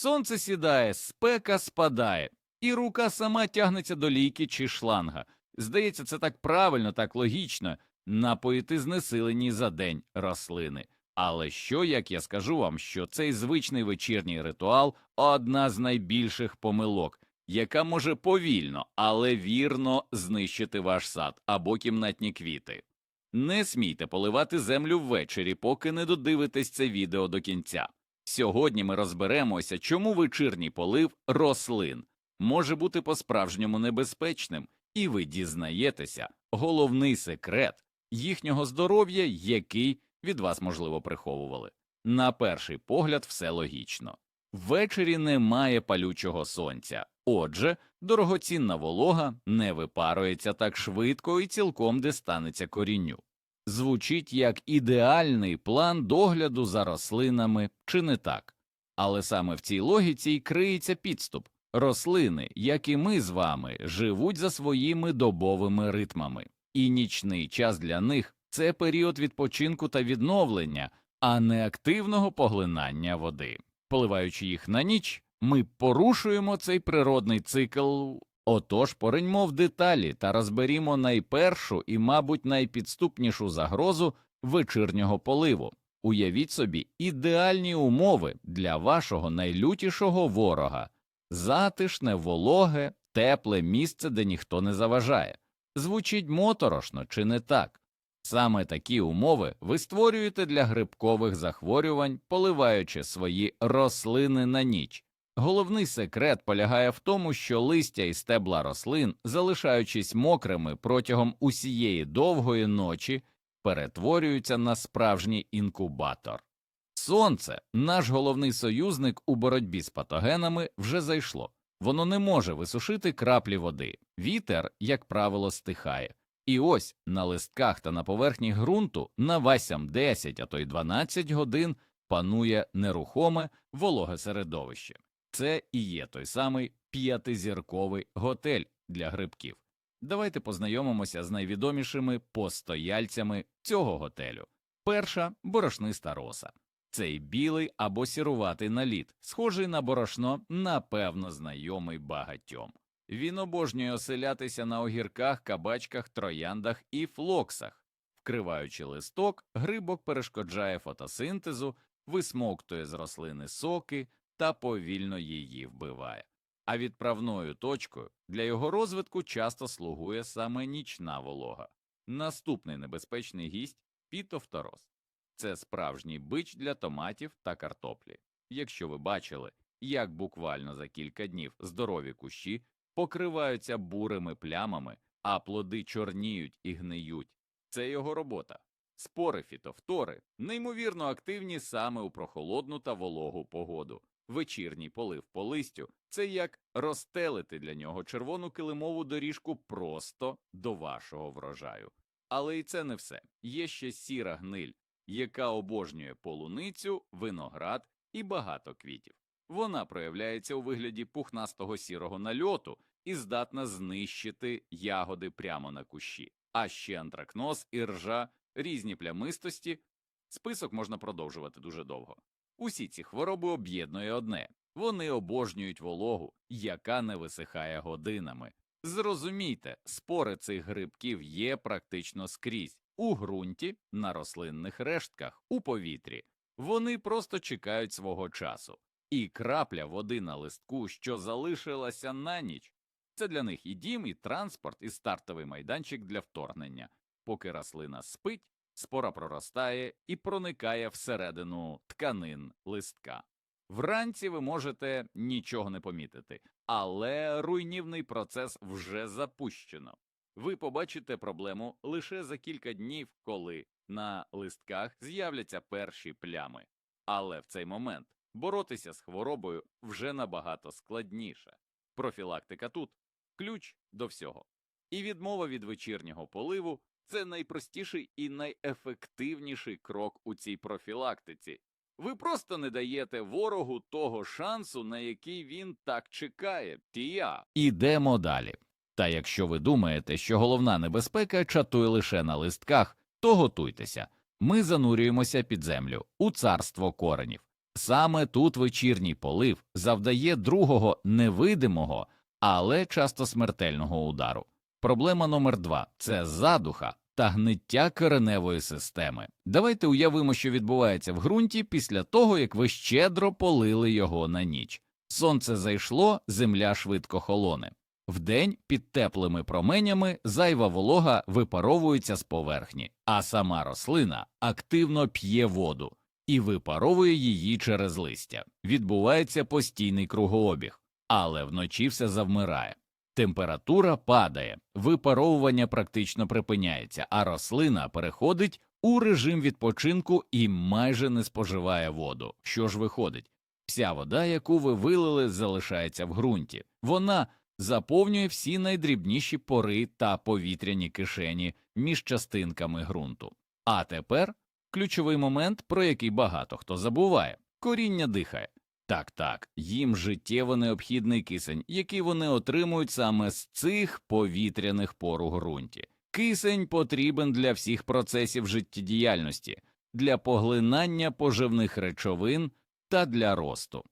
Сонце сідає, спека спадає, і рука сама тягнеться до лійки чи шланга. Здається, це так правильно, так логічно напоїти знесилені за день рослини. Але що, як я скажу вам, що цей звичний вечірній ритуал одна з найбільших помилок, яка може повільно, але вірно знищити ваш сад або кімнатні квіти. Не смійте поливати землю ввечері, поки не додивитесь це відео до кінця. Сьогодні ми розберемося, чому вечірній полив рослин може бути по-справжньому небезпечним, і ви дізнаєтеся головний секрет їхнього здоров'я, який від вас, можливо, приховували. На перший погляд, все логічно. Ввечері немає палючого сонця, отже, дорогоцінна волога не випарується так швидко і цілком де станеться корінню. Звучить як ідеальний план догляду за рослинами, чи не так? Але саме в цій логіці й криється підступ. Рослини, як і ми з вами, живуть за своїми добовими ритмами, і нічний час для них це період відпочинку та відновлення, а не активного поглинання води. Поливаючи їх на ніч, ми порушуємо цей природний цикл. Отож, пориньмо в деталі та розберімо найпершу і, мабуть, найпідступнішу загрозу вечірнього поливу. Уявіть собі ідеальні умови для вашого найлютішого ворога затишне, вологе, тепле місце, де ніхто не заважає. Звучить моторошно чи не так? Саме такі умови ви створюєте для грибкових захворювань, поливаючи свої рослини на ніч. Головний секрет полягає в тому, що листя і стебла рослин, залишаючись мокрими протягом усієї довгої ночі, перетворюються на справжній інкубатор. Сонце, наш головний союзник у боротьбі з патогенами, вже зайшло. Воно не може висушити краплі води. Вітер, як правило, стихає. І ось на листках та на поверхні ґрунту на васям 10, а то й 12 годин панує нерухоме вологе середовище. Це і є той самий п'ятизірковий готель для грибків. Давайте познайомимося з найвідомішими постояльцями цього готелю. Перша борошниста роса. Цей білий або сіруватий наліт, схожий на борошно, напевно, знайомий багатьом. Він обожнює оселятися на огірках, кабачках, трояндах і флоксах. Вкриваючи листок, грибок перешкоджає фотосинтезу, висмоктує з рослини соки та повільно її вбиває. А відправною точкою для його розвитку часто слугує саме нічна волога. Наступний небезпечний гість пітофтороз. Це справжній бич для томатів та картоплі. Якщо ви бачили, як буквально за кілька днів здорові кущі покриваються бурими плямами, а плоди чорніють і гниють, це його робота. Спори фітофтори неймовірно активні саме у прохолодну та вологу погоду. Вечірній полив по листю це як розстелити для нього червону килимову доріжку просто до вашого врожаю. Але і це не все. Є ще сіра гниль, яка обожнює полуницю, виноград і багато квітів. Вона проявляється у вигляді пухнастого сірого нальоту і здатна знищити ягоди прямо на кущі, а ще антракноз і ржа, різні плямистості. Список можна продовжувати дуже довго. Усі ці хвороби об'єднує одне вони обожнюють вологу, яка не висихає годинами. Зрозумійте, спори цих грибків є практично скрізь у ґрунті, на рослинних рештках, у повітрі. Вони просто чекають свого часу, і крапля води на листку, що залишилася на ніч, це для них і дім, і транспорт, і стартовий майданчик для вторгнення. Поки рослина спить, спора проростає і проникає всередину тканин листка. Вранці ви можете нічого не помітити, але руйнівний процес вже запущено. Ви побачите проблему лише за кілька днів, коли на листках з'являться перші плями. Але в цей момент боротися з хворобою вже набагато складніше. Профілактика тут ключ до всього. І відмова від вечірнього поливу це найпростіший і найефективніший крок у цій профілактиці. Ви просто не даєте ворогу того шансу, на який він так чекає. Тія. Ідемо далі. Та якщо ви думаєте, що головна небезпека чатує лише на листках, то готуйтеся. Ми занурюємося під землю у царство коренів. Саме тут вечірній полив завдає другого невидимого, але часто смертельного удару. Проблема номер два це задуха та гниття кореневої системи. Давайте уявимо, що відбувається в ґрунті після того, як ви щедро полили його на ніч. Сонце зайшло, земля швидко холоне. Вдень під теплими променями зайва волога випаровується з поверхні, а сама рослина активно п'є воду і випаровує її через листя. Відбувається постійний кругообіг, але вночі все завмирає. Температура падає, випаровування практично припиняється, а рослина переходить у режим відпочинку і майже не споживає воду. Що ж виходить? Вся вода, яку ви вилили, залишається в ґрунті. Вона заповнює всі найдрібніші пори та повітряні кишені між частинками ґрунту. А тепер ключовий момент, про який багато хто забуває коріння дихає. Так, так, їм життєво необхідний кисень, який вони отримують саме з цих повітряних пор у ґрунті. Кисень потрібен для всіх процесів життєдіяльності, для поглинання поживних речовин та для росту.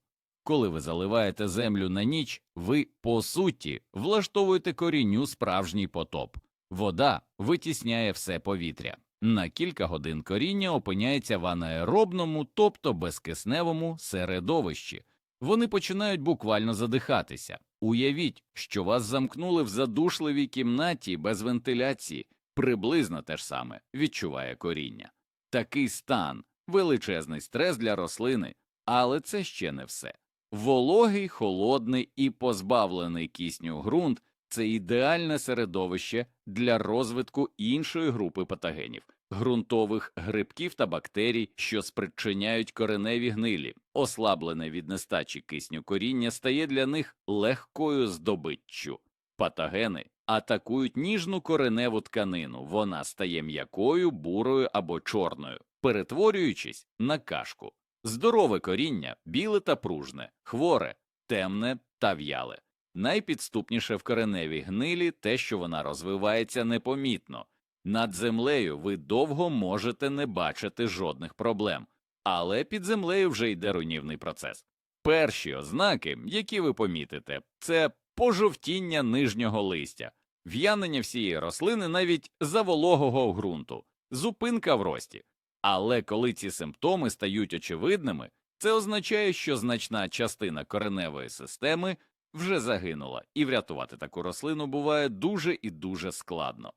Коли ви заливаєте землю на ніч, ви, по суті, влаштовуєте корінню справжній потоп. Вода витісняє все повітря. На кілька годин коріння опиняється в анаеробному, тобто безкисневому середовищі. Вони починають буквально задихатися. Уявіть, що вас замкнули в задушливій кімнаті без вентиляції, приблизно те ж саме відчуває коріння. Такий стан величезний стрес для рослини, але це ще не все. Вологий, холодний і позбавлений кисню ґрунт це ідеальне середовище для розвитку іншої групи патогенів ґрунтових грибків та бактерій, що спричиняють кореневі гнилі. Ослаблене від нестачі кисню коріння стає для них легкою здобиччю. Патогени атакують ніжну кореневу тканину, вона стає м'якою, бурою або чорною, перетворюючись на кашку. Здорове коріння біле та пружне, хворе, темне та в'яле. Найпідступніше в кореневій гнилі те, що вона розвивається непомітно. Над землею ви довго можете не бачити жодних проблем, але під землею вже йде руйнівний процес. Перші ознаки, які ви помітите, це пожовтіння нижнього листя, в'янення всієї рослини навіть завологого ґрунту, зупинка в рості. Але коли ці симптоми стають очевидними, це означає, що значна частина кореневої системи вже загинула, і врятувати таку рослину буває дуже і дуже складно.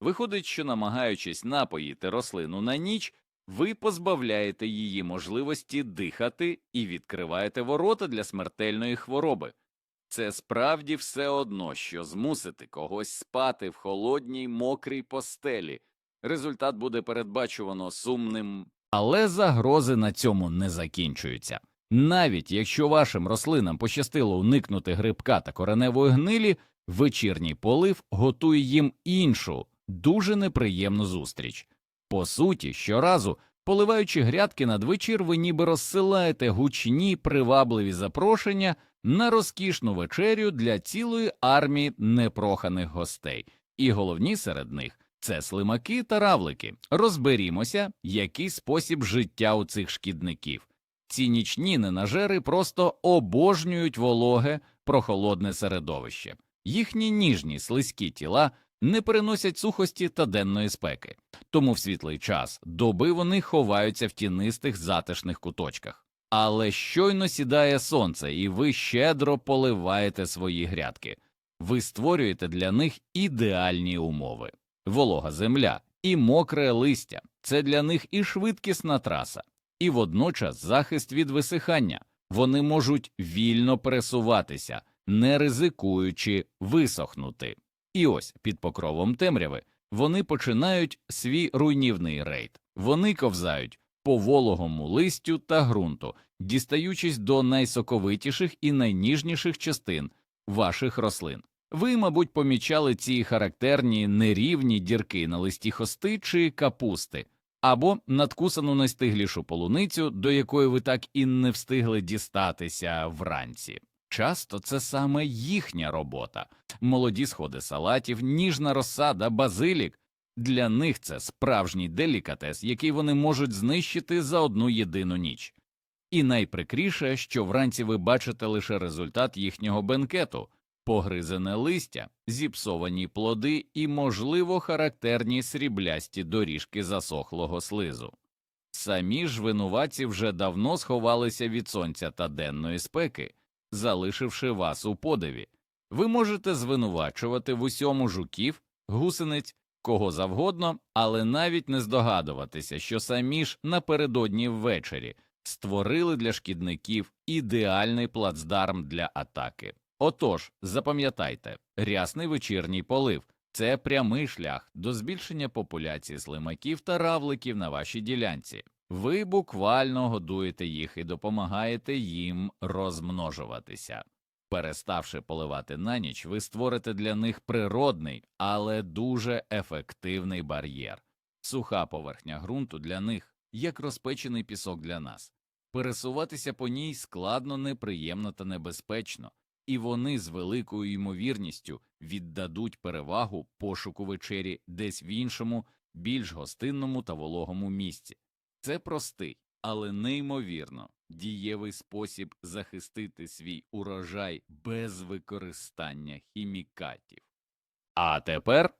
Виходить, що намагаючись напоїти рослину на ніч, ви позбавляєте її можливості дихати і відкриваєте ворота для смертельної хвороби. Це справді все одно, що змусити когось спати в холодній мокрій постелі. Результат буде передбачувано сумним, але загрози на цьому не закінчуються. Навіть якщо вашим рослинам пощастило уникнути грибка та кореневої гнилі, вечірній полив готує їм іншу, дуже неприємну зустріч. По суті, щоразу, поливаючи грядки надвечір, ви ніби розсилаєте гучні привабливі запрошення на розкішну вечерю для цілої армії непроханих гостей, і головні серед них це слимаки та равлики. Розберімося, який спосіб життя у цих шкідників. Ці нічні ненажери просто обожнюють вологе, прохолодне середовище. Їхні ніжні слизькі тіла не переносять сухості та денної спеки, тому в світлий час доби вони ховаються в тінистих затишних куточках. Але щойно сідає сонце, і ви щедро поливаєте свої грядки. Ви створюєте для них ідеальні умови. Волога земля і мокре листя це для них і швидкісна траса, і водночас захист від висихання. Вони можуть вільно пересуватися, не ризикуючи висохнути. І ось під покровом темряви вони починають свій руйнівний рейд. Вони ковзають по вологому листю та ґрунту, дістаючись до найсоковитіших і найніжніших частин ваших рослин. Ви, мабуть, помічали ці характерні нерівні дірки на листі хости чи капусти, або надкусану найстиглішу полуницю, до якої ви так і не встигли дістатися вранці. Часто це саме їхня робота, молоді сходи салатів, ніжна розсада, базилік. Для них це справжній делікатес, який вони можуть знищити за одну єдину ніч. І найприкріше, що вранці ви бачите лише результат їхнього бенкету погризене листя, зіпсовані плоди і, можливо, характерні сріблясті доріжки засохлого слизу. Самі ж винуватці вже давно сховалися від сонця та денної спеки, залишивши вас у подиві. Ви можете звинувачувати в усьому жуків, гусениць, кого завгодно, але навіть не здогадуватися, що самі ж напередодні ввечері створили для шкідників ідеальний плацдарм для атаки. Отож, запам'ятайте, рясний вечірній полив це прямий шлях до збільшення популяції слимаків та равликів на вашій ділянці. Ви буквально годуєте їх і допомагаєте їм розмножуватися. Переставши поливати на ніч, ви створите для них природний, але дуже ефективний бар'єр. Суха поверхня ґрунту для них як розпечений пісок для нас. Пересуватися по ній складно, неприємно та небезпечно, і вони з великою ймовірністю віддадуть перевагу пошуку вечері десь в іншому, більш гостинному та вологому місці. Це простий, але неймовірно дієвий спосіб захистити свій урожай без використання хімікатів. А тепер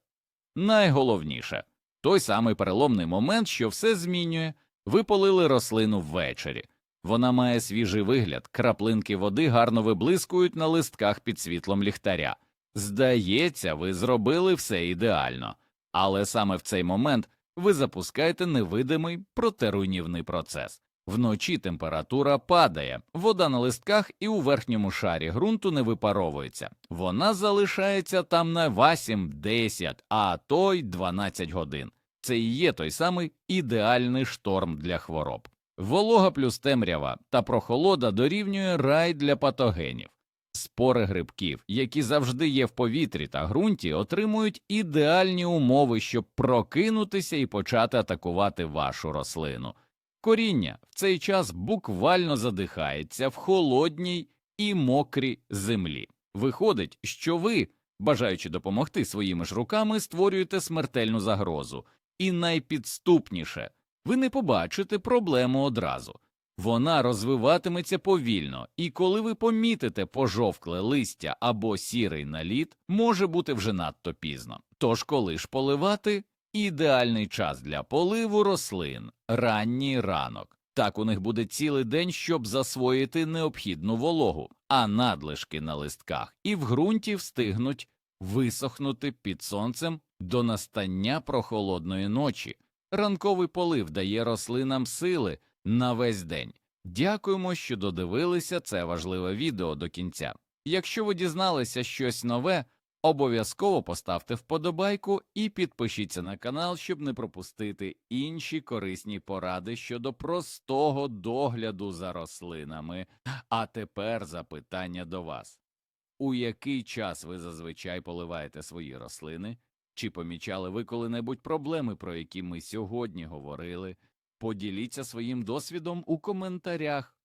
найголовніше той самий переломний момент, що все змінює. Ви полили рослину ввечері. Вона має свіжий вигляд, краплинки води гарно виблискують на листках під світлом ліхтаря. Здається, ви зробили все ідеально, але саме в цей момент ви запускаєте невидимий проте руйнівний процес. Вночі температура падає, вода на листках і у верхньому шарі ґрунту не випаровується. Вона залишається там на 8, 10, а то й 12 годин. Це і є той самий ідеальний шторм для хвороб. Волога плюс темрява та прохолода дорівнює рай для патогенів. Спори грибків, які завжди є в повітрі та ґрунті, отримують ідеальні умови, щоб прокинутися і почати атакувати вашу рослину. Коріння в цей час буквально задихається в холодній і мокрій землі. Виходить, що ви, бажаючи допомогти своїми ж руками, створюєте смертельну загрозу, і найпідступніше ви не побачите проблему одразу. Вона розвиватиметься повільно, і коли ви помітите пожовкле листя або сірий наліт, може бути вже надто пізно. Тож, коли ж поливати, ідеальний час для поливу рослин ранній ранок. Так у них буде цілий день, щоб засвоїти необхідну вологу, а надлишки на листках і в ґрунті встигнуть висохнути під сонцем до настання прохолодної ночі. Ранковий полив дає рослинам сили на весь день. Дякуємо, що додивилися це важливе відео до кінця. Якщо ви дізналися щось нове, обов'язково поставте вподобайку і підпишіться на канал, щоб не пропустити інші корисні поради щодо простого догляду за рослинами. А тепер запитання до вас. У який час ви зазвичай поливаєте свої рослини? Чи помічали ви коли-небудь проблеми, про які ми сьогодні говорили? Поділіться своїм досвідом у коментарях.